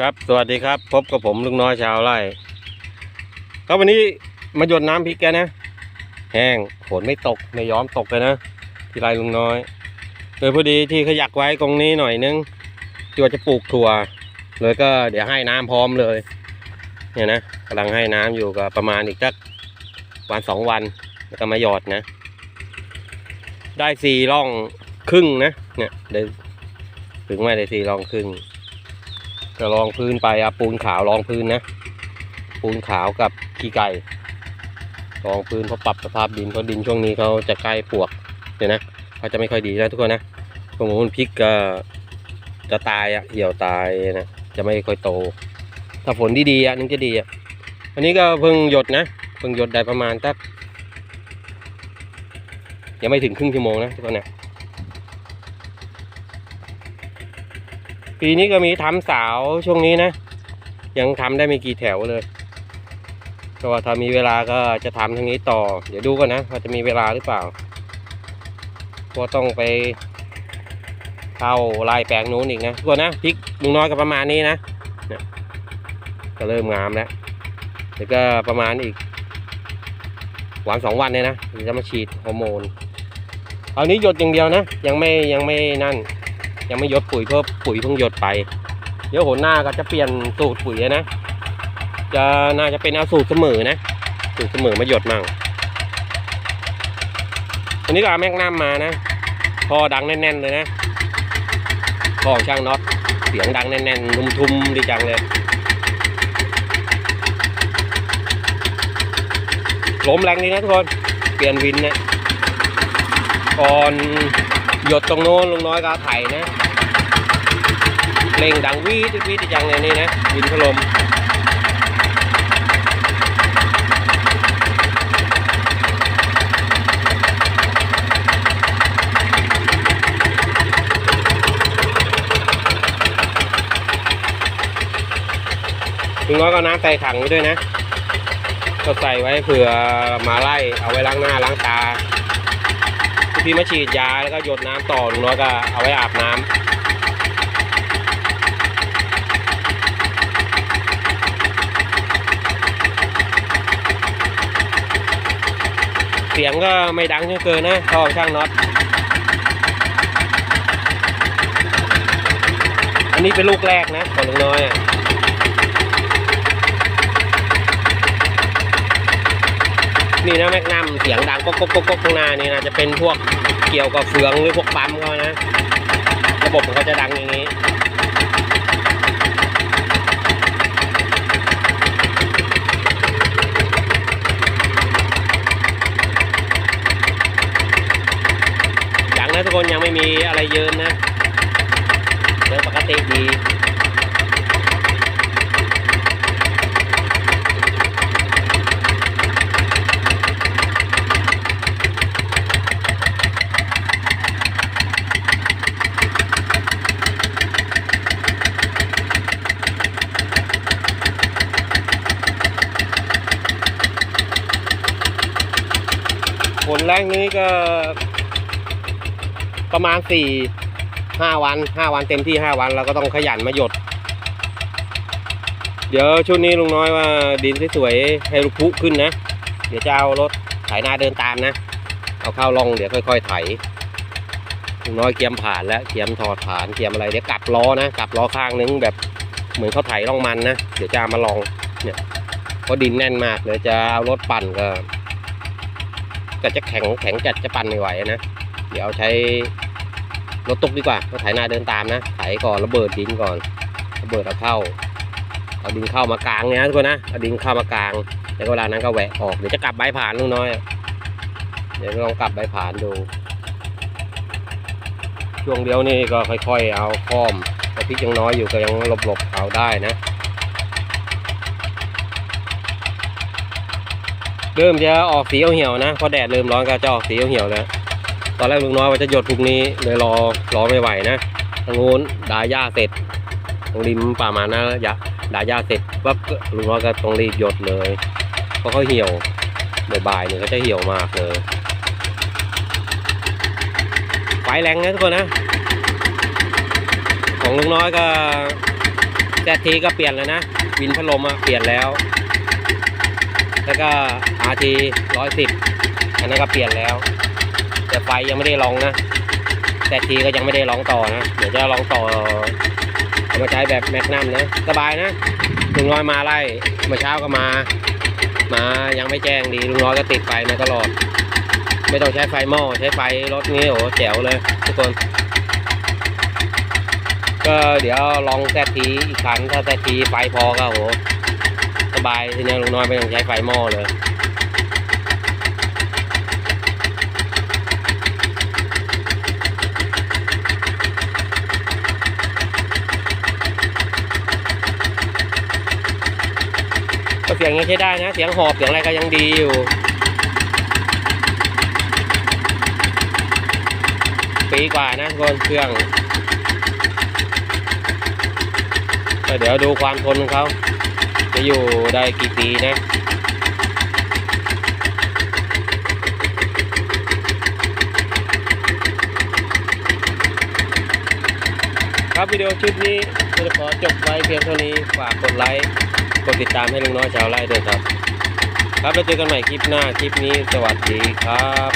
ครับสวัสดีครับ พบกับผมลุงน้อยชาวไร่ครับวันนี้มาหยดน้ำพริกแกนะ แห้งฝนไม่ตกไม่ยอมตกเลยนะที่ไรลุงน้อย โดยพอดีที่ขยักไว้ตรงนี้หน่อยนึงที่ว่าจะปลูกถั่วเลยก็เดี๋ยวให้น้ำพร้อมเลย เนี่ยนะกำลังให้น้ำอยู่ก็ประมาณอีกสักวันสองวันแล้วก็มาหยอดนะ ได้สี่ร่องครึ่งนะเนี่ยได้ถึงไม่ได้สี่ร่องครึ่ง ก็รองพื้นไปเอาปูนขาวรองพื้นนะ ปูนขาวกับขี้ไก่รองพื้นเพราะปรับสภาพดินเพราะดินช่วงนี้เขาจะใกล้ปวกเดี๋ยนะเขาจะไม่ค่อยดีนะทุกคนนะตรงนู้นพริกก็จะตายอะเหี่ยวตายนะจะไม่ค่อยโต ถ้าฝนดีๆอะนึงจะดีอะอันนี้ก็เพิ่งหยดนะเพิ่งหยดได้ประมาณสักยังไม่ถึงครึ่งชั่วโมงนะทุกคนนะ ปีนี้ก็มีทำสาวช่วงนี้นะ ยังทำได้ไม่กี่แถวเลยก็ว่าถ้ามีเวลาก็จะทำทางนี้ต่อ เดี๋ยวดูกันนะว่าจะมีเวลาหรือเปล่าเพราะต้องไปเข้าลายแปลงนู้นอีกนะทุกคนนะพริกลุงน้อยก็ประมาณนี้นะเนี่ยก็เริ่มงามแล้วเดี๋ยวก็ประมาณอีกวันสองวันเนี่ยนะจะมาฉีดฮอร์โมนเอานี้หยดอย่างเดียวนะ ยังไม่ยังไม่นั่น ยังไม่ยดปุ๋ยเพราะปุ๋ยเพิ่งหยดไป เดี๋ยวหนหน้าก็จะเปลี่ยนสูตรปุ๋ยนะ จะน่าจะเป็นเอาสูตรเสมอนะ สูตรเสมอมาหยดมั่งอันนี้ก็เอาแมกนัมมานะ พอดังแน่น ๆ เลยนะพอของช่างน็อตเสียงดังแน่นๆทุมๆดีจังเลยล้มแรงดีนะทุกคน เปลี่ยนวินนะก่อน หยดตรงโน้นลุงน้อยก็ไถนะเร่งดังวีดวีดจังเลยนี่นะวินพัดลมลุงน้อยก็น้ำใส่ถังไว้ด้วยนะก็ใส่ไว้เผื่อมาไล่เอาไว้ล้างหน้าล้างตา พี่มาฉีดยาแล้วก็หยดน้ำต่อลุงน้อยก็เอาไว้อาบน้ำเสียงก็ไม่ดังจนเกินนะท่อช่างน็อต อันนี้เป็นลูกแรกนะของลุงน้อยอะ นี่นะแมกนัมเสียงดังก๊กก๊กก๊กก๊กข้างหน้านี่นะจะเป็นพวกเกี่ยวกับเฟืองหรือพวกปั๊มเขานะ ระบบมันก็จะดังอย่างนี้ยังนะทุกคนยังไม่มีอะไรเยินนะเดินปกติดี ลแรกนี้ก็ประมาณสี่ห้าวันห้าวันเต็มที่ห้าวันเราก็ต้องขยันมาหยด เดี๋ยวช่วงนี้ลุงน้อยว่าดินสวยๆให้ลูกพุขึ้นนะ เดี๋ยวจะเอารถไถนาเดินตามนะ เอาเข้าลองเดี๋ยวค่อย ๆ ไถลุงน้อยเกียมผ่านแล้วเกียมถอดผ่านเกียมอะไรเดี๋ยวกลับล้อนะกลับล้อข้างนึงแบบเหมือนเขาไถร่องมันนะเดี๋ยวจะมาลองเนี่ยเพราะดินแน่นมากเดี๋ยวจะเอารถปั่นก็ ก็จะแข็งแข็งจัดจะปั่นไม่ไหวนะ เดี๋ยวใช้รถตุกดีกว่ารถไถนาเดินตามนะไถก่อนระเบิดดินก่อนระเบิดเอาเข้า เอาดินเข้ามากลางเนี่ยทุกคนนะเอาดินเข้ามากลางแล้วเวลานั้นก็แหวะออกเดี๋ยวจะกลับใบผ่านลุงน้อย เดี๋ยวลองกลับใบผ่านดู ช่วงเดียวนี่ก็ค่อย ๆ เอาค้อมเพราพริกยังน้อยอยู่ก็ยังหลบๆเอาได้นะ เริ่มจะออกสีเหี่ยวๆนะเพราะแดดเริ่มร้อนก็จะออกสีเหี่ยวๆแล้วตอนแรกลุงน้อยว่าจะหยดพรุ่งนี้เลยรอรอไม่ไหวนะทางโน้นดาหญ้าเสร็จตรงริมป่ามานะยะดาหญ้าเสร็จปั๊บลุงน้อยก็ต้องรีบหยดเลยเพราะเขาเหี่ยวบ่ายๆเนี่ยเขาจะเหี่ยวมากเลยไฟแรงนะทุกคนนะ ของลุงน้อยก็แซทีก็เปลี่ยนแล้วนะวินพัดลมอะเปลี่ยนแล้ว แล้วก็ RT ร้อยสิบอันนั้นก็เปลี่ยนแล้ว แต่ไฟยังไม่ได้ลองนะแซทีก็ยังไม่ได้ลองต่อนะ เดี๋ยวจะลองต่อเอามาใช้แบบแมกนัมนะ สบายนะลุงน้อยมาไล่มื่อเช้าก็มา มายังไม่แจ้งดีลุงน้อยก็ติดไฟมาตลอด ไม่ต้องใช้ไฟหม้อใช้ไฟรถนี้โอ้แจ๋วเลย ทุกคน ก็เดี๋ยวลองแซทีอีกครั้งถ้าแซทีไฟพอก็โหส บายทีนี้ลุงน้อยไม่ต้องใช้ไฟหม้อเลยก็เสียงยังใช้ได้นะ เสียงหอบเสียงอะไรก็ยังดีอยู่ ปีกว่านะคนเครื่องเดี๋ยวดูความทนของเขา อยู่ได้กี่ปีนะครับวิดีโอคลิปนี้จะขอจบไว้เพียงเท่านี้ฝากกดไลค์กดติดตามให้ลุงน้อยชาวไร่ด้วยครับ ครับแล้วเจอกันใหม่คลิปหน้าคลิปนี้สวัสดีครับ